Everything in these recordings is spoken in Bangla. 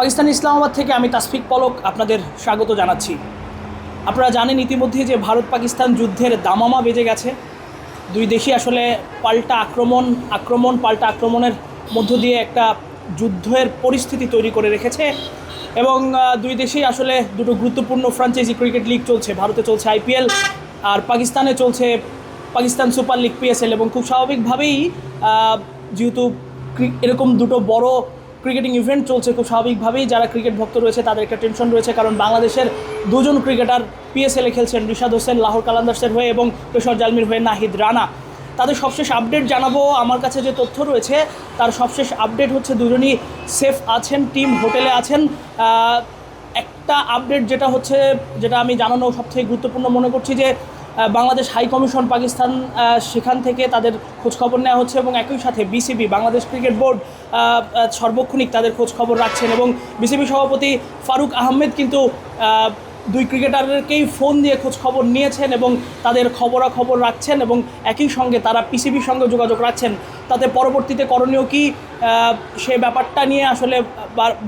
পাকিস্তান ইসলামাবাদ থেকে আমি তাসফিক পলক আপনাদের স্বাগত জানাচ্ছি। আপনারা জানেন ইতিমধ্যে যে ভারত পাকিস্তান যুদ্ধের দামামা বেজে গেছে। দুই দেশই আসলে পাল্টা আক্রমণ আক্রমণ, পাল্টা আক্রমণের মধ্য দিয়ে একটা যুদ্ধের পরিস্থিতি তৈরি করে রেখেছে এবং দুই দেশেই আসলে দুটো গুরুত্বপূর্ণ ফ্রাঞ্চাইজি ক্রিকেট লিগ চলছে। ভারতে চলছে আইপিএল আর পাকিস্তানে চলছে পাকিস্তান সুপার লিগ পিএসএল এবং খুব স্বাভাবিকভাবেই যেহেতু এরকম দুটো বড় ক্রিকেটিং ইভেন্ট চলছে খুব স্বাভাবিকভাবেই। যারা ক্রিকেট ভক্ত রয়েছে, তাদের একটা টেনশন রয়েছে, কারণ বাংলাদেশের দুজন ক্রিকেটার পিএসএলে খেলছেন, রিশাদ হোসেন, লাহোর কালান্দার্সের হয়ে এবং পেশর জালমির হয়ে নাহিদ রানা। তাদের সবশেষ আপডেট জানাব। আমার কাছে যে তথ্য রয়েছে, তার সবশেষ আপডেট হচ্ছে দুজনই সেফ আছেন, টিম হোটেলে আছেন। একটা আপডেট যেটা হচ্ছে, যেটা আমি জানানো সবথেকে গুরুত্বপূর্ণ মনে করছি যে বাংলাদেশ হাই কমিশন পাকিস্তান সেখান থেকে তাদের খোঁজখবর নেওয়া হচ্ছে এবং একই সাথে বিসিবি, বাংলাদেশ ক্রিকেট বোর্ড সর্বক্ষণিক তাদের খোঁজখবর রাখছেন এবং বিসিবি সভাপতি ফারুক আহমেদ কিন্তু দুই ক্রিকেটারকেই ফোন দিয়ে খোঁজ খবর নিয়েছেন এবং তাদের খবরাখবর রাখছেন এবং একই সঙ্গে তারা পিসিবির সঙ্গে যোগাযোগ রাখছেন। তাতে পরবর্তীতে করণীয় কি? সে ব্যাপারটা নিয়ে আসলে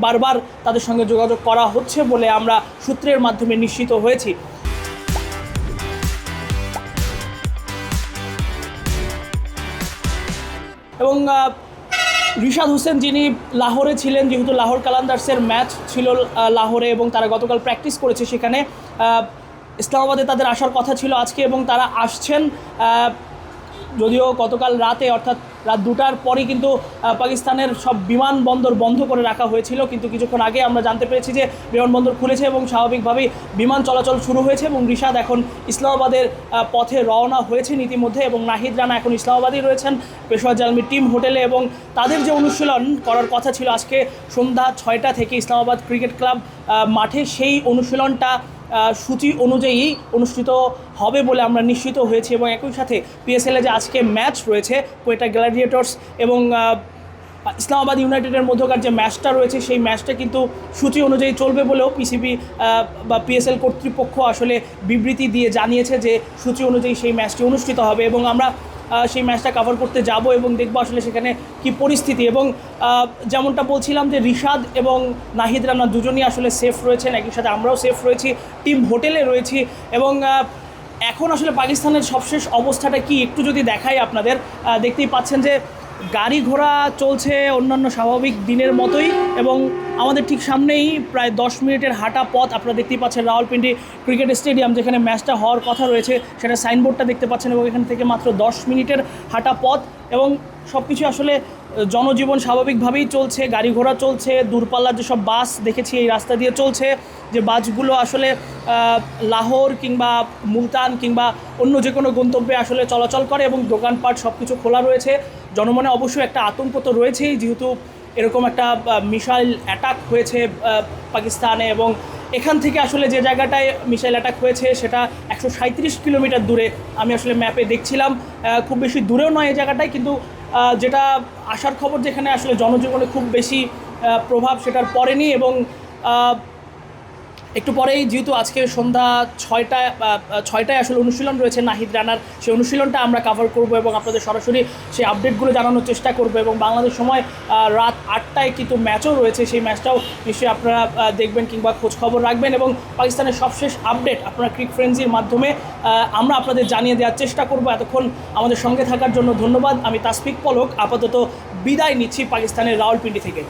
বারবার তাদের সঙ্গে যোগাযোগ করা হচ্ছে বলে আমরা সূত্রের মাধ্যমে নিশ্চিত হয়েছি। এবং রিশাদ হোসেন যিনি লাহোরে ছিলেন, যেহেতু লাহোর কালান্দার্সের ম্যাচ ছিল লাহোরে এবং তারা গতকাল প্র্যাকটিস করেছে সেখানে ইসলামাবাদে তাদের আসার কথা ছিল আজকে এবং তারা আসছেন যদিও গতকাল রাতে, অর্থাৎ রাত দুটার পরই কিন্তু পাকিস্তানের সব বিমানবন্দর বন্ধ করে রাখা হয়েছিল। কিন্তু কিছুক্ষণ আগে আমরা জানতে পেরেছি যে বিমানবন্দর খুলেছে এবং স্বাভাবিকভাবেই বিমান চলাচল শুরু হয়েছে এবং রিশাদ এখন ইসলামাবাদের পথে রওনা হয়েছেন ইতিমধ্যে এবং নাহিদ রানা এখন ইসলামাবাদেই রয়েছেন। পেশোয়া জালমি টিম হোটেলে এবং তাদের যে অনুশীলন করার কথা ছিল আজকে সন্ধ্যা ছয়টা থেকে ইসলামাবাদ ক্রিকেট ক্লাব মাঠে সেই অনুশীলনটা সূচি অনুযায়ী অনুষ্ঠিত হবে বলে আমরা নিশ্চিত হয়েছি এবং একই সাথে পিএসএলে যে আজকে ম্যাচ রয়েছে কোয়েটা গ্ল্যাডিয়েটর্স এবং ইসলামাবাদ ইউনাইটেডের মধ্যকার যে ম্যাচটা রয়েছে, সেই ম্যাচটা কিন্তু সূচি অনুযায়ী চলবে বলেও পিসিবি বা পিএসএল কর্তৃপক্ষ আসলে বিবৃতি দিয়ে জানিয়েছে যে সূচি অনুযায়ী সেই ম্যাচটি অনুষ্ঠিত হবে এবং আমরা সেই ম্যাচটা কাভার করতে যাব এবং দেখব আসলে সেখানে কি পরিস্থিতি। এবং যেমনটা বলছিলাম যে রিশাদ এবং নাহিদ রানা দুজনই আসলে সেফ রয়েছেন, একই সাথে আমরাও সেফ রয়েছি টিম হোটেলে রয়েছি এবং এখন আসলে পাকিস্তানের সবশেষ অবস্থাটা কি একটু যদি দেখাই আপনাদের। দেখতেই পাচ্ছেন যে গাড়ি ঘোড়া চলছে অন্যান্য স্বাভাবিক দিনের মতোই এবং আমাদের ঠিক সামনেই প্রায় দশ মিনিটের হাঁটা পথ আপনারা দেখতেই পাচ্ছেন রাওয়ালপিন্ডি ক্রিকেট স্টেডিয়াম, যেখানে ম্যাচটা হওয়ার কথা রয়েছে, সেটা সাইনবোর্ডটা দেখতে পাচ্ছেন এবং এখান থেকে মাত্র দশ মিনিটের হাঁটা পথ। এবং সব কিছু আসলে জনজীবন স্বাভাবিকভাবেই চলছে গাড়ি ঘোড়া চলছে, দূরপাল্লার যেসব বাস দেখেছি এই রাস্তা দিয়ে চলছে, যে বাসগুলো আসলে লাহোর কিংবা মুলতান কিংবা অন্য যে কোনো গন্তব্যে আসলে চলাচল করে এবং দোকানপাট সব কিছু খোলা রয়েছে। জনমনে অবশ্যই একটা আতঙ্ক তো রয়েছেই, যেহেতু এরকম একটা মিসাইল অ্যাটাক হয়েছে পাকিস্তানে এবং এখান থেকে আসলে যে জায়গাটায় মিসাইল অ্যাটাক হয়েছে, সেটা একশো সাঁত্রিশ কিলোমিটার দূরে আমি আসলে ম্যাপে দেখছিলাম। খুব বেশি দূরেও নয় এই জায়গাটায়, কিন্তু যেটা আসার খবর যেখানে আসলে জনজীবনে খুব বেশি প্রভাব সেটার পড়েনি এবং একটু পরেই যেহেতু আজকে সন্ধ্যা ছয়টায় ছয়টায় আসলে অনুশীলন রয়েছে নাহিদ রানার, সেই অনুশীলনটা আমরা কাভার করব এবং আপনাদের সরাসরি সেই আপডেটগুলো জানানোর চেষ্টা করব এবং বাংলাদেশ সময় রাত আটটায় কিন্তু ম্যাচও রয়েছে, সেই ম্যাচটাও নিশ্চয়ই আপনারা দেখবেন কিংবা খোঁজ খবর রাখবেন এবং পাকিস্তানের সবশেষ আপডেট আপনারা ক্রিক ফ্রেন্সির মাধ্যমে আমরা আপনাদের জানিয়ে দেওয়ার চেষ্টা করব। এতক্ষণ আমাদের সঙ্গে থাকার জন্য ধন্যবাদ। আমি তাসফিক পলক, আপাতত বিদায় নিচ্ছি পাকিস্তানের রাওয়ালপিন্ডি থেকে।